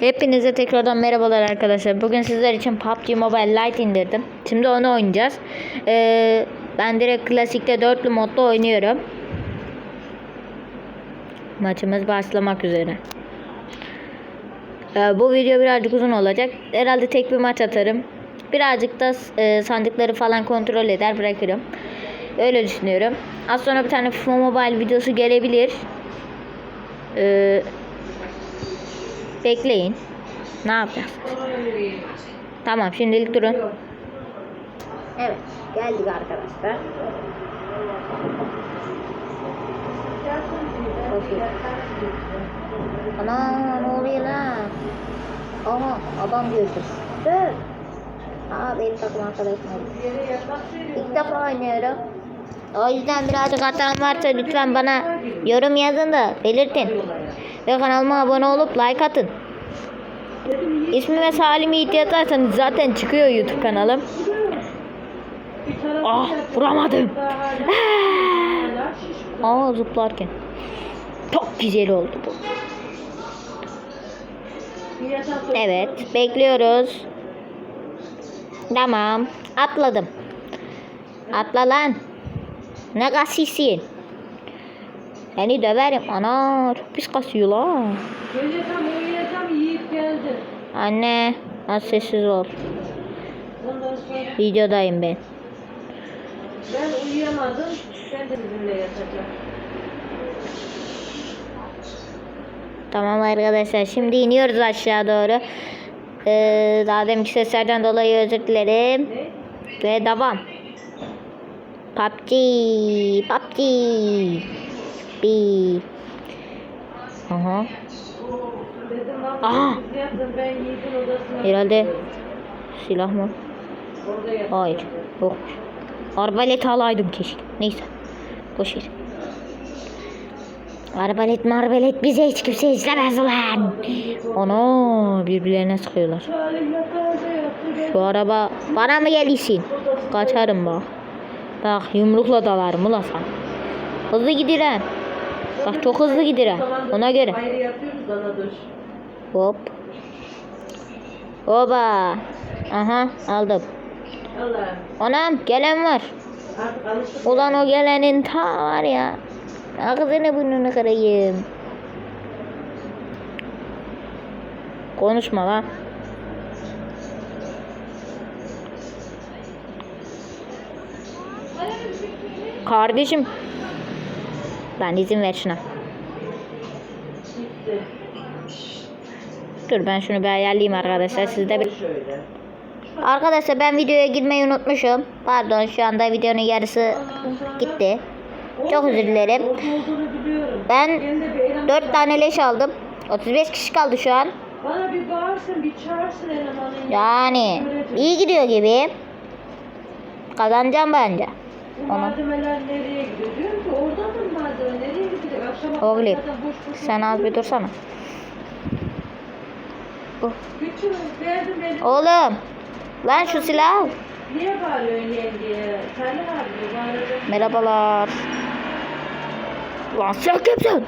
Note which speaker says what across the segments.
Speaker 1: Hepinize tekrardan merhabalar arkadaşlar. Bugün sizler için PUBG Mobile Lite indirdim. Şimdi onu oynayacağız. Ee, ben direkt klasikte dörtlü modda oynuyorum. Maçımız başlamak üzere. Ee, bu video birazcık uzun olacak. Herhalde tek bir maç atarım. Birazcık da e, sandıkları falan kontrol eder bırakırım. Öyle düşünüyorum. Az sonra bir tane FIFA Mobile videosu gelebilir. Ee, bekleyin. Ne yapacağız? Tamam şimdilik durun. Evet geldik arkadaşlar. Ana ne oluyor lan? Aha adam gördüm. Dur. Aa benim takım arkadaşım. İlk defa oynuyorum. O yüzden birazcık hatam varsa lütfen bana yorum yazın da belirtin. Ve kanalıma abone olup like atın. İsmime Salim Yiğit yazarsanız zaten çıkıyor YouTube kanalım. Ah vuramadım. Aa zıplarken. Çok güzel oldu bu. Evet bekliyoruz. Tamam atladım. Atla lan. Ne kasisin? Seni döverim. Ana çok pis kasıyor lan.
Speaker 2: Gece tam uyuyacağım Yiğit geldi.
Speaker 1: Anne az sessiz ol. Videodayım ben.
Speaker 2: ben uyuyamadım. Ben de sizinle yatacağım.
Speaker 1: Tamam arkadaşlar şimdi iniyoruz aşağı doğru. Ee, daha deminki seslerden dolayı özür dilerim.
Speaker 2: Ne?
Speaker 1: Ve devam. PUBG, PUBG. Bir. Aha. Aha. Herhalde silah mı? Hayır. Yok. Arbalet alaydım keşke. Neyse. Boş ver. Arbalet marbalet bize hiç kimse izlemez ulan. Ana birbirlerine sıkıyorlar. Şu araba bana mı gelişin? Kaçarım bak. Bak yumrukla dalarım ulan sen. Hızlı gidiren. Bak çok hızlı gidiren. Ona göre. Hop. Oba. Aha aldım. Anam gelen var. Ulan o gelenin ta var ya. Ağzını burnunu kırayım. Konuşma lan. Kardeşim. Ben izin ver şuna. Dur ben şunu bir ayarlayayım arkadaşlar. Siz de bir... Arkadaşlar ben videoya girmeyi unutmuşum. Pardon şu anda videonun yarısı gitti. Çok özür dilerim. Ben
Speaker 2: Ben de bir eleman
Speaker 1: 4 tane leş aldım. 35 kişi kaldı şu an.
Speaker 2: Bana bir bağırsın, bir çağırsın elemanı.
Speaker 1: Yani iyi gidiyor gibi. Kazanacağım bence. Ona.
Speaker 2: malzemeler nereye gidiyor? Diyorum ki oradadır malzeme, nereye gidiyor? Akşama
Speaker 1: Oğlum sen az bir dursana. Oh.
Speaker 2: Küçük, verdim benim.
Speaker 1: Oğlum. Lan şu silah al.
Speaker 2: Niye bağırıyorsun yengeye? Sen ne bağırıyorsun?
Speaker 1: Merhabalar. Lan sen kimsin?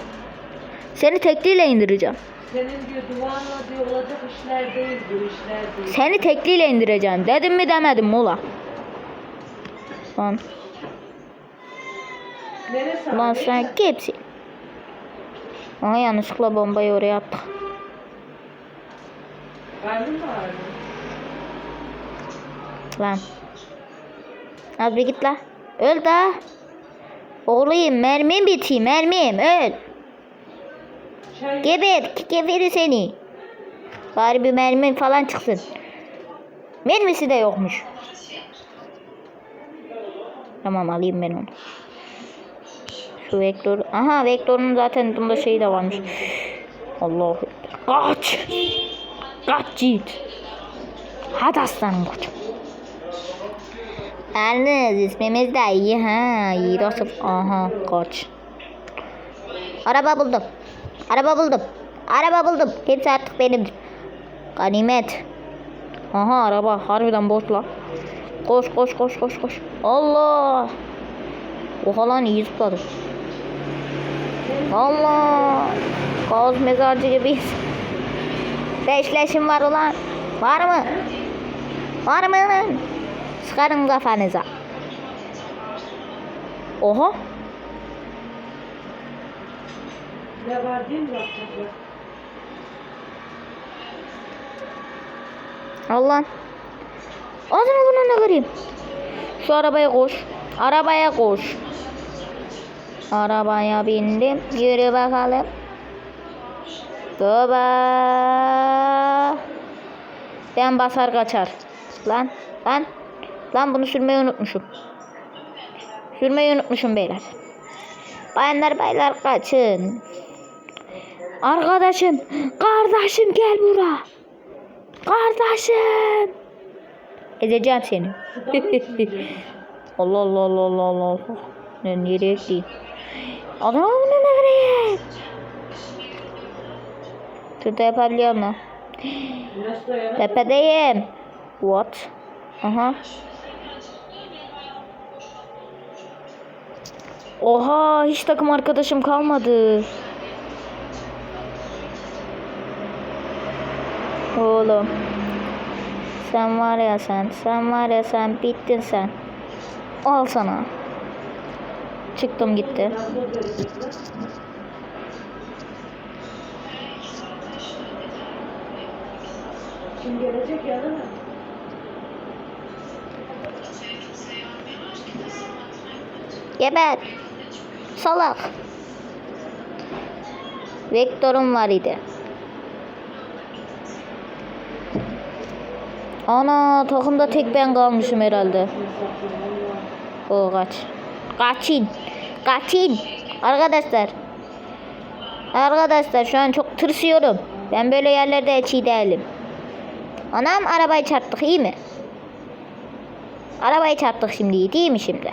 Speaker 1: Seni tekliyle indireceğim.
Speaker 2: Senin diyor duvarla diyor olacak işler değil bu işler değil.
Speaker 1: Seni tekliyle indireceğim. Dedim mi demedim mi ula? Lan,
Speaker 2: Abi?
Speaker 1: sen kimsin? Aha yanlışlıkla bombayı oraya attık. Lan. Az bir git la. Öl da. Oğluyum mermim bitiyor mermim öl.
Speaker 2: Çay
Speaker 1: Geber geberi seni. Bari bir mermi falan çıksın. Mermisi de yokmuş. Tamam alayım ben onu. Şu vektör. Aha vektörün zaten bunda şeyi de varmış. Ekber. Kaç. Kaç yiğit. Hadi aslanım koçum. Yalnız ismimiz de iyi ha. Yiğit olsun. Aha kaç. Araba buldum. Araba buldum. Araba buldum. Hepsi artık benimdir. Ganimet. Aha araba harbiden boş la. Koş koş koş koş koş. Allah. Oha lan iyi zıpladı. Allah. Kaos mezarcı gibiyiz. Beşleşim var ulan. Var mı? Var mı lan? Sıkarım kafanıza. Oha.
Speaker 2: Ne var değil mi yapacaklar?
Speaker 1: Allah. Ağzını burnuna kırayım. Şu arabaya koş. Arabaya koş. Arabaya bindim. Yürü bakalım. Baba. Ben basar kaçar. Lan. Lan. Lan bunu sürmeyi unutmuşum. Sürmeyi unutmuşum beyler. Bayanlar baylar kaçın. Arkadaşım. Kardeşim gel bura. Kardeşim. Ezeceğim seni. Allah Allah Allah Allah Allah. Ne nereye? Bunu nereye? Şurada yapabiliyor mu? Tepedeyim. What? Aha. Oha hiç takım arkadaşım kalmadı. Oğlum. Sen var ya sen, sen var ya sen bittin sen. Al sana. Çıktım gitti.
Speaker 2: Kim gelecek ya değil mi?
Speaker 1: Geber. Salak. Vektörüm var idi. Ana takımda tek ben kalmışım herhalde. O kaç. Kaçın. Kaçın. Arkadaşlar. Arkadaşlar şu an çok tırsıyorum. Ben böyle yerlerde iyi değilim. Anam arabayı çarptık iyi mi? Arabayı çarptık şimdi iyi değil mi şimdi?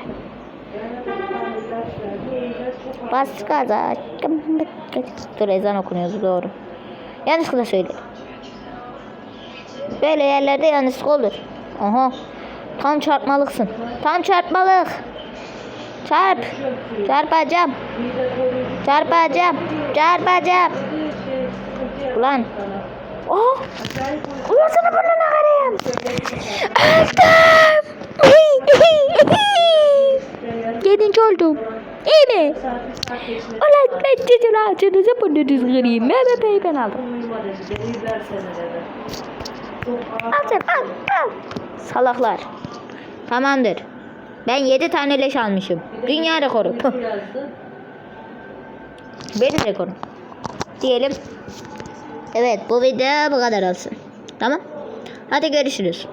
Speaker 1: Bas gaza. Dur ezan okunuyordu doğru. Yanlışlıkla söyledim. Böyle yerlerde yanlışlık olur. Aha. Tam çarpmalıksın. Tam çarpmalık. Çarp. Çarpacağım. Çarpacağım. Çarpacağım. Ulan. Oh. Ulan sana burnuna karayım. Öldüm. Yedinci oldum. İyi mi? Ulan ben sizin ağzınıza burnunuzu kırayım. Ben bebeği ben aldım. Al sen al al. Salaklar. Tamamdır. Ben 7 tane leş almışım. Dünya rekoru. Benim rekorum. Diyelim. Evet bu video bu kadar olsun. Tamam. Hadi görüşürüz.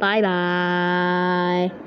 Speaker 1: Bay bay.